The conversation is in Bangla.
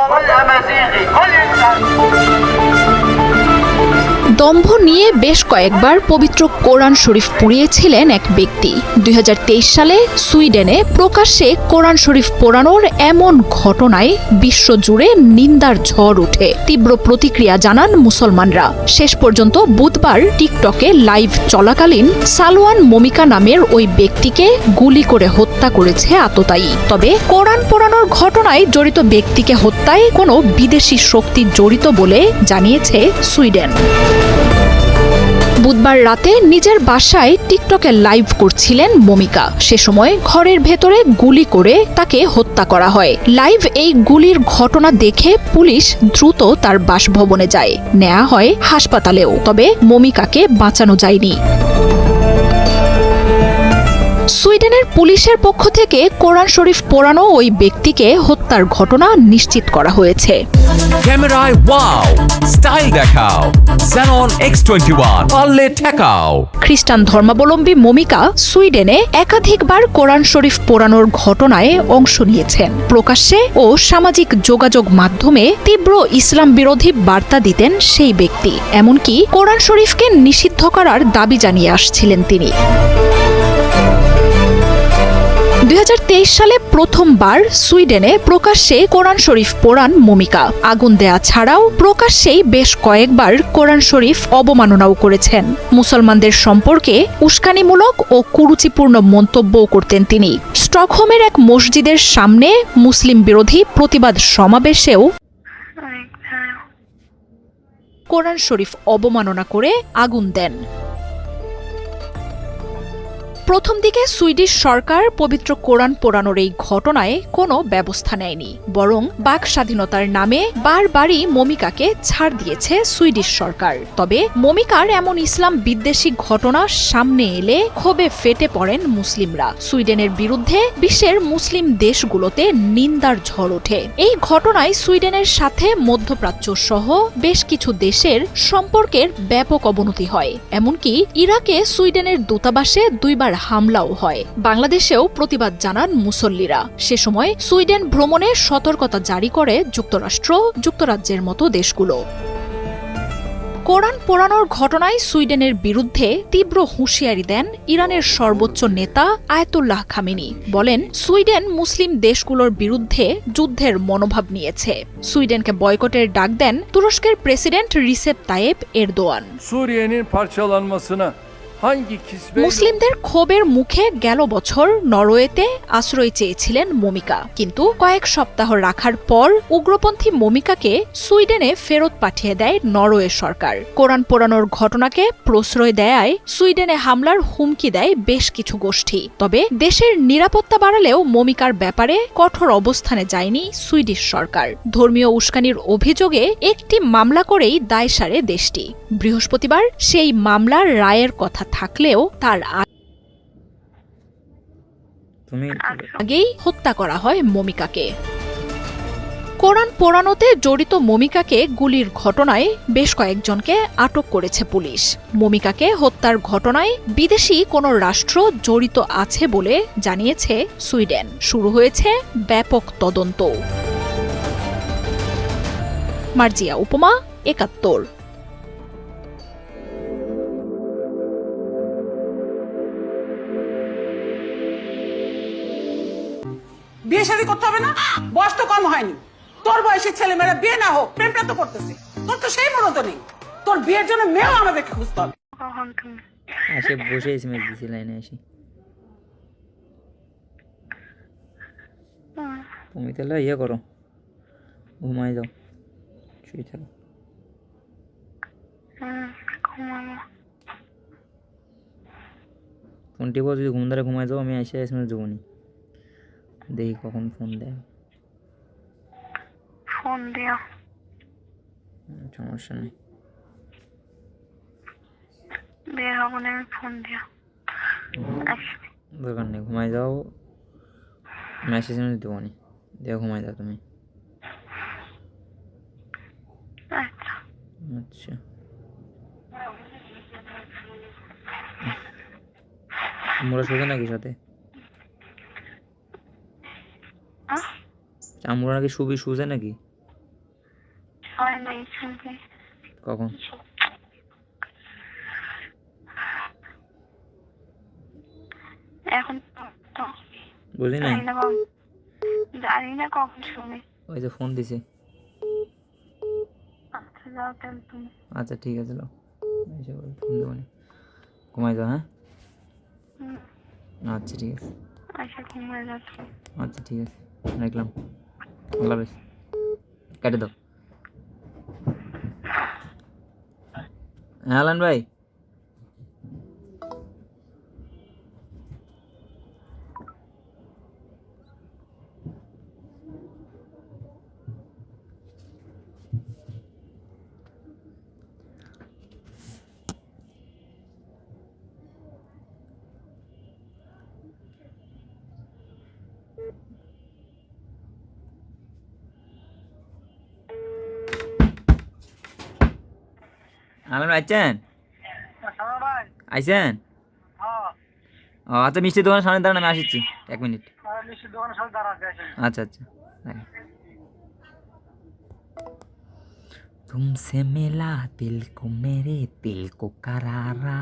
كل مزيغي كل انسان দম্ভ নিয়ে বেশ কয়েকবার পবিত্র কোরআন শরীফ পুড়িয়েছিলেন এক ব্যক্তি। দুই হাজার তেইশ সালে সুইডেনে প্রকাশ্যে কোরআন শরীফ পোড়ানোর এমন ঘটনায় বিশ্বজুড়ে নিন্দার ঝড় ওঠে। তীব্র প্রতিক্রিয়া জানান মুসলমানরা। শেষ পর্যন্ত বুধবার টিকটকে লাইভ চলাকালীন সালোয়ান মমিকা নামের ওই ব্যক্তিকে গুলি করে হত্যা করেছে আততায়ী। তবে কোরআন পোড়ানোর ঘটনায় জড়িত ব্যক্তিকে হত্যায় কোনো বিদেশি শক্তি জড়িত বলে জানিয়েছে সুইডেন। বুধবার রাতে নিজের বাসায় টিকটকে লাইভ করছিলেন মমিকা। সে সময় ঘরের ভেতরে গুলি করে তাকে হত্যা করা হয়। লাইভ এই গুলির ঘটনা দেখে পুলিশ দ্রুত তার বাসভবনে যায়। নেয়া হয় হাসপাতালেও। তবে মমিকাকে বাঁচানো যায়নি। সুইডেনের পুলিশের পক্ষ থেকে কোরআন শরীফ পোড়ানো ওই ব্যক্তিকে হত্যার ঘটনা নিশ্চিত করা হয়েছে। ক্যামেরায় ওয়াও স্টাইল দেখাও Xenon X21 পারলে ঠেকাও। খ্রিস্টান ধর্মাবলম্বী মমিকা সুইডেনে একাধিকবার কোরআন শরীফ পোড়ানোর ঘটনায় অংশ নিয়েছেন। প্রকাশ্যে ও সামাজিক যোগাযোগ মাধ্যমে তীব্র ইসলাম বিরোধী বার্তা দিতেন সেই ব্যক্তি। এমনকি কোরআন শরীফকে নিষিদ্ধ করার দাবি জানিয়ে আসছিলেন তিনি। সালে প্রথমবার সুইডেনে প্রকাশ্যে কোরআন শরীফ পোড়ান মমিকা। আগুন দেয়া ছাড়াও প্রকাশ্যেই বেশ কয়েকবার কোরআন শরীফ অবমাননাও করেছেন। মুসলমানদের সম্পর্কে উস্কানিমূলক ও কুরুচিপূর্ণ মন্তব্যও করতেন তিনি। স্টকহোমের এক মসজিদের সামনে মুসলিম বিরোধী প্রতিবাদ সমাবেশেও কোরআন শরীফ অবমাননা করে আগুন দেন। প্রথম দিকে সুইডিশ সরকার পবিত্র কোরআন পোড়ানোর এই ঘটনায় কোনো ব্যবস্থা নেয়নি, বরং বাক স্বাধীনতার নামে বারবারই মমিকাকে ছাড় দিয়েছে সুইডিশ সরকার। তবে মমিকার এমন ইসলাম বিদ্বেষী ঘটনা সামনে এলে ক্ষোভে ফেটে পড়েন মুসলিমরা। সুইডেনের বিরুদ্ধে বিশ্বের মুসলিম দেশগুলোতে নিন্দার ঝড় ওঠে। এই ঘটনায় সুইডেনের সাথে মধ্যপ্রাচ্য সহ বেশ কিছু দেশের সম্পর্কের ব্যাপক অবনতি হয়। এমনকি ইরাকে সুইডেনের দূতাবাসে দুইবার হামলাও হয়। বাংলাদেশেও প্রতিবাদ জানান মুসল্লিরা। সে সময় সুইডেন ভ্রমণে সতর্কতা জারি করে যুক্তরাষ্ট্র, যুক্তরাজ্যের মতো দেশগুলো। কোরআন পোড়ানোর ঘটনায় সুইডেনের বিরুদ্ধে তীব্র হুঁশিয়ারি দেন ইরানের সর্বোচ্চ নেতা আয়াতুল্লাহ খামেনি। বলেন, সুইডেন মুসলিম দেশগুলোর বিরুদ্ধে যুদ্ধের মনোভাব নিয়েছে। সুইডেনকে বয়কটের ডাক দেন তুরস্কের প্রেসিডেন্ট রিসেপ তায়েব এরদোয়ান। মুসলিমদের ক্ষোভের মুখে গেল বছর নরওয়েতে আশ্রয় চেয়েছিলেন মমিকা। কিন্তু কয়েক সপ্তাহ রাখার পর উগ্রপন্থী মমিকাকে সুইডেনে ফেরত পাঠিয়ে দেয় নরওয়ে সরকার। কোরআন পোড়ানোর ঘটনাকে প্রশ্রয় দেয় সুইডেনে হামলার হুমকি দেয় বেশ কিছু গোষ্ঠী। তবে দেশের নিরাপত্তা বাড়ালেও মমিকার ব্যাপারে কঠোর অবস্থানে যায়নি সুইডিশ সরকার। ধর্মীয় উস্কানির অভিযোগে একটি মামলা করেই দায় সারে দেশটি। বৃহস্পতিবার সেই মামলার রায়ের কথা থাকলেও তার তুমি আগেই হত্যা করা হয় মমিকাকে। কোরআন পোড়ানোতে জড়িত মমিকাকে গুলির ঘটনায় বেশ কয়েকজনকে আটক করেছে পুলিশ। মমিকাকে হত্যার ঘটনায় বিদেশি কোনো রাষ্ট্র জড়িত আছে বলে জানিয়েছে সুইডেন। শুরু হয়েছে ব্যাপক তদন্ত। মার্জিয়া উপমা একাত্তর। বিয়ে শাদী করতে হবে না? বয়স তো কম হয়নি। তোর বয়সের ছেলেমেয়েরা বিয়ে না হোক, প্রেমটা তো করতেছে। তোর তো সেই মনে তো নেই। তোর বিয়ের জন্য মেয়েও আমাদেরকে খুঁজতে হবে। আসে বসে এসএমএস দিছি, লাইনে আসি। তুমি তাহলে ইয়ে করো। ঘুমাই যাও। শুয়ে থাকো। ফোন টিপো যদি ঘুম ধরে ঘুমাই যাও, আমি এসে এসএমএস দেবো নি দেখি কখন ফোন দেয়। ফোন দিও। সমস্যা নেই। বের হব না আমি ফোন দিও। দরকার নেই ঘুমাই যাও। মেসেজ এমনি দেবো নি। দিয়ে ঘুমাই যাও তুমি। আচ্ছা। আচ্ছা। আমরা শুধু নাকি সাথে? আমরা নাকি শুবি শুজে নাকি? কখন? এখন বুঝলি না? জানি না কখন। শুনে। ওই যে ফোন দিছে। আচ্ছা আচ্ছা ঠিক আছে লো। এসে বল ফোন দেবো নি। ঘুমাই যাও হ্যাঁ? আচ্ছা ঠিক আছে। আচ্ছা ঘুমিয়ে যাও আচ্ছা ঠিক আছে রাখলাম। আল্লাহ হাফেজ। কেটে দাও। হ্যাঁ আলান ভাই। আলান ভাই আইছেন আইছেন ও আচ্ছা মিষ্টি দোকানের সামনে দাঁড়ান আমি আসছি এক মিনিট আচ্ছা আচ্ছা রাখেন। तुमसे मिला दिल को मेरे दिल को करारा